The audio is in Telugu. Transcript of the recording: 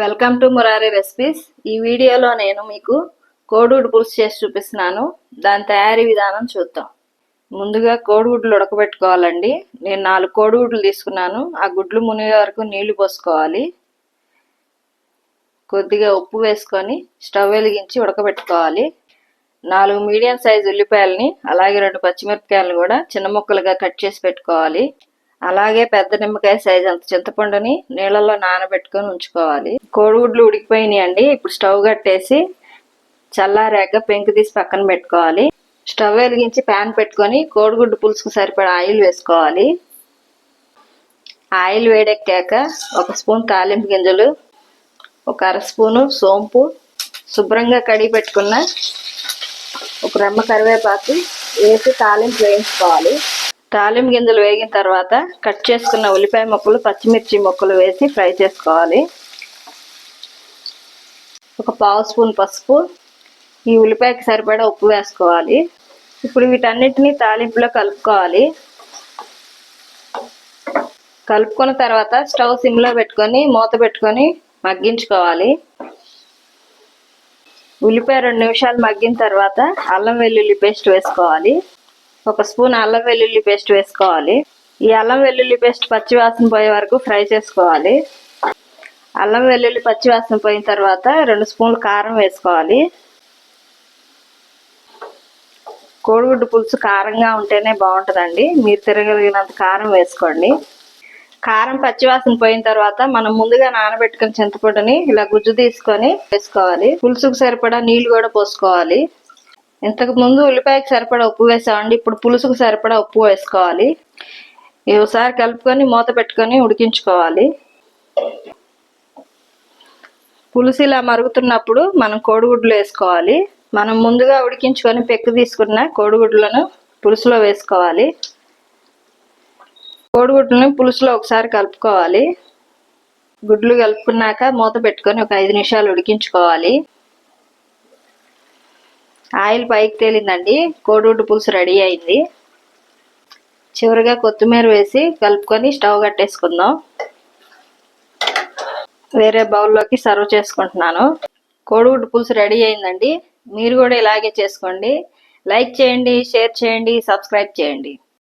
Welcome to Murari recipes. ఈ వీడియోలో నేను మీకు కోడిగుడ్డు పులుసు చేసి చూపిస్తున్నాను. దాని తయారీ విధానం చూద్దాం. ముందుగా కోడిగుడ్లు ఉడకబెట్టుకోవాలండి. నేను నాలుగు కోడిగుడ్లు తీసుకున్నాను. ఆ గుడ్లు మునిగే వరకు నీళ్ళు పోసుకోవాలి. కొద్దిగా ఉప్పు వేసుకొని స్టవ్ వెలిగించి ఉడకబెట్టుకోవాలి. నాలుగు మీడియం సైజు ఉల్లిపాయలని అలాగే రెండు పచ్చిమిరపకాయలను కూడా చిన్న ముక్కలుగా కట్ చేసి పెట్టుకోవాలి. అలాగే పెద్ద నిమ్మకాయ సైజ్ అంత చింతపండుని నీళ్ళలో నానబెట్టుకొని ఉంచుకోవాలి. కోడిగుడ్లు ఉడికిపోయినాయి అండి. ఇప్పుడు స్టవ్ కట్టేసి చల్లారాక పెంకు తీసి పక్కన పెట్టుకోవాలి. స్టవ్ వెలిగించి ప్యాన్ పెట్టుకొని కోడిగుడ్డు పులుసుకు సరిపడా ఆయిల్ వేసుకోవాలి. ఆయిల్ వేడెక్కాక ఒక స్పూన్ తాలింపు గింజలు ఒక అర స్పూను సోంపు శుభ్రంగా కడిగి పెట్టుకున్న ఒక రెమ్మ కరివేపాకు వేసి తాలింపు వేయించుకోవాలి. తాలింపు గింజలు వేగిన తర్వాత కట్ చేసుకున్న ఉల్లిపాయ ముక్కలు పచ్చిమిర్చి ముక్కలు వేసి ఫ్రై చేసుకోవాలి. ఒక పావు స్పూన్ పసుపు ఈ ఉల్లిపాయకి సరిపడా ఉప్పు వేసుకోవాలి. ఇప్పుడు వీటన్నిటిని తాలింపులో కలుపుకోవాలి. కలుపుకున్న తర్వాత స్టవ్ సిమ్లో పెట్టుకొని మూత పెట్టుకొని మగ్గించుకోవాలి. ఉల్లిపాయ రెండు నిమిషాలు మగ్గిన తర్వాత అల్లం వెల్లుల్లి పేస్ట్ వేసుకోవాలి. ఒక స్పూన్ అల్లం వెల్లుల్లి పేస్ట్ వేసుకోవాలి. ఈ అల్లం వెల్లుల్లి పేస్ట్ పచ్చివాసన పోయే వరకు ఫ్రై చేసుకోవాలి. అల్లం వెల్లుల్లి పచ్చివాసన పోయిన తర్వాత రెండు స్పూన్లు కారం వేసుకోవాలి. కోడిగుడ్డు పులుసు కారంగా ఉంటేనే బాగుంటుందండి. మీరు తిరగలిగినంత కారం వేసుకోండి. కారం పచ్చివాసన పోయిన తర్వాత మనం ముందుగా నానబెట్టుకుని చింతపండుని ఇలా గుజ్జు తీసుకొని వేసుకోవాలి. పులుసుకు సరిపడా నీళ్ళు కూడా పోసుకోవాలి. ఇంతకు ముందు ఉల్లిపాయకి సరిపడా ఉప్పు వేసామండి ఇప్పుడు పులుసుకు సరిపడా ఉప్పు వేసుకోవాలి. ఒకసారి కలుపుకొని మూత పెట్టుకొని ఉడికించుకోవాలి. పులుసు ఇలా మరుగుతున్నప్పుడు మనం కోడిగుడ్లు వేసుకోవాలి. మనం ముందుగా ఉడికించుకొని పెక్కు తీసుకున్న కోడిగుడ్లను పులుసులో వేసుకోవాలి. కోడిగుడ్లను పులుసులో ఒకసారి కలుపుకోవాలి. గుడ్లు కలుపుకున్నాక మూత పెట్టుకొని ఒక ఐదు నిమిషాలు ఉడికించుకోవాలి. ఆయిల్ పైకి తేలిందండి. కోడిగుడ్డు పులుసు రెడీ అయింది. చివరిగా కొత్తిమీర వేసి కలుపుకొని స్టవ్ కట్టేసుకుందాం. వేరే బౌల్లోకి సర్వ్ చేసుకుంటున్నాను. కోడిగుడ్డు పులుసు రెడీ అయిందండి. మీరు కూడా ఇలాగే చేసుకోండి. లైక్ చేయండి షేర్ చేయండి సబ్స్క్రైబ్ చేయండి.